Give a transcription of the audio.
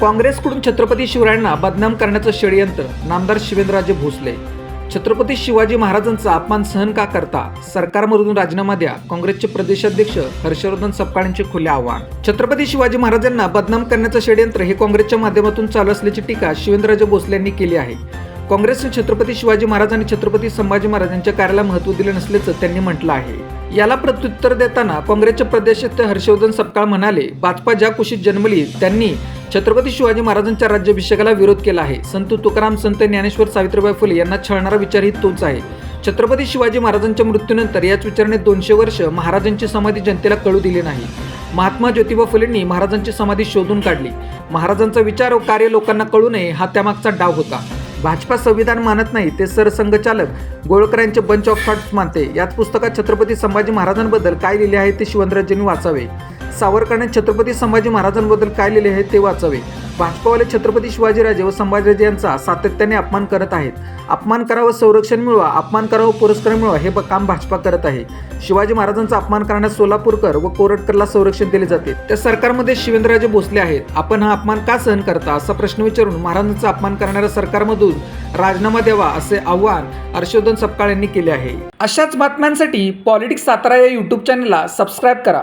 काँग्रेसकडून छत्रपती शिवरायांना बदनाम करण्याचं षडयंत्र नामदार शिवेंद्रराजे भोसले. छत्रपती शिवाजी महाराजांचा अपमान सहन का करता सरकारमधून राजीनामा द्या काँग्रेसचे प्रदेशाध्यक्ष हर्षवर्धन सपकाळांचे खुले आव्हान. छत्रपती शिवाजी महाराजांना बदनाम करण्याचं षडयंत्र हे काँग्रेसच्या माध्यमातून चालू असल्याची टीका शिवेंद्रराजे भोसले यांनी केली आहे. काँग्रेसने छत्रपती शिवाजी महाराज आणि छत्रपती संभाजी महाराज यांच्या कार्याला महत्त्व दिले नसल्याचं त्यांनी म्हटलं आहे. याला प्रत्युत्तर देताना काँग्रेसचे प्रदेशाध्यक्ष हर्षवर्धन सपकाळ म्हणाले भाजपा ज्या कुशीत जन्मली त्यांनी छत्रपती शिवाजी महाराजांच्या राज्याभिषेकाला विरोध केला आहे. संत तुकाराम संत ज्ञानेश्वर सावित्रीबाई फुले यांना छळणारा विचारही तोच आहे. छत्रपती शिवाजी महाराजांच्या मृत्यूनंतर याच विचाराने दोनशे वर्ष महाराजांची समाधी जनतेला कळू दिली नाही. महात्मा ज्योतिबा फुलेंनी महाराजांची समाधी शोधून काढली. महाराजांचा विचार व कार्य लोकांना कळू नये हा त्यामागचा डाव होता. भाजपा संविधान मानत नाही ते सरसंघचालक गोळकरांचे बंच ऑफ थॉट्स मानते. याच पुस्तकात छत्रपती संभाजी महाराजांबद्दल काय लिहिले आहे ते शिवंतराजांनी वाचावे. सावरकरांनी छत्रपती संभाजी महाराजांबद्दल काय लिहिले आहे ते वाचावे. भाजपावाले छत्रपती शिवाजीराजे व संभाजीराजे यांचा सातत्याने अपमान करत आहेत. अपमान करा व संरक्षण मिळवा अपमान करा व पुरस्कार मिळवा हे ब- काम भाजपा करत आहे. शिवाजी महाराजांचा अपमान करण्यास सोलापूरकर व कोरटकरला संरक्षण दिले जाते. त्या सरकारमध्ये शिवेंद्रराजे भोसले आहेत. आपण हा अपमान का सहन करता? असा प्रश्न विचारून महाराजांचा अपमान करणाऱ्या सरकारमधून राजीनामा द्यावा असे आव्हान हर्षवर्धन सपकाळ यांनी केले आहे. अशाच बातम्यांसाठी पॉलिटिक्स सातारा या यूट्यूब चॅनलला सबस्क्राईब करा.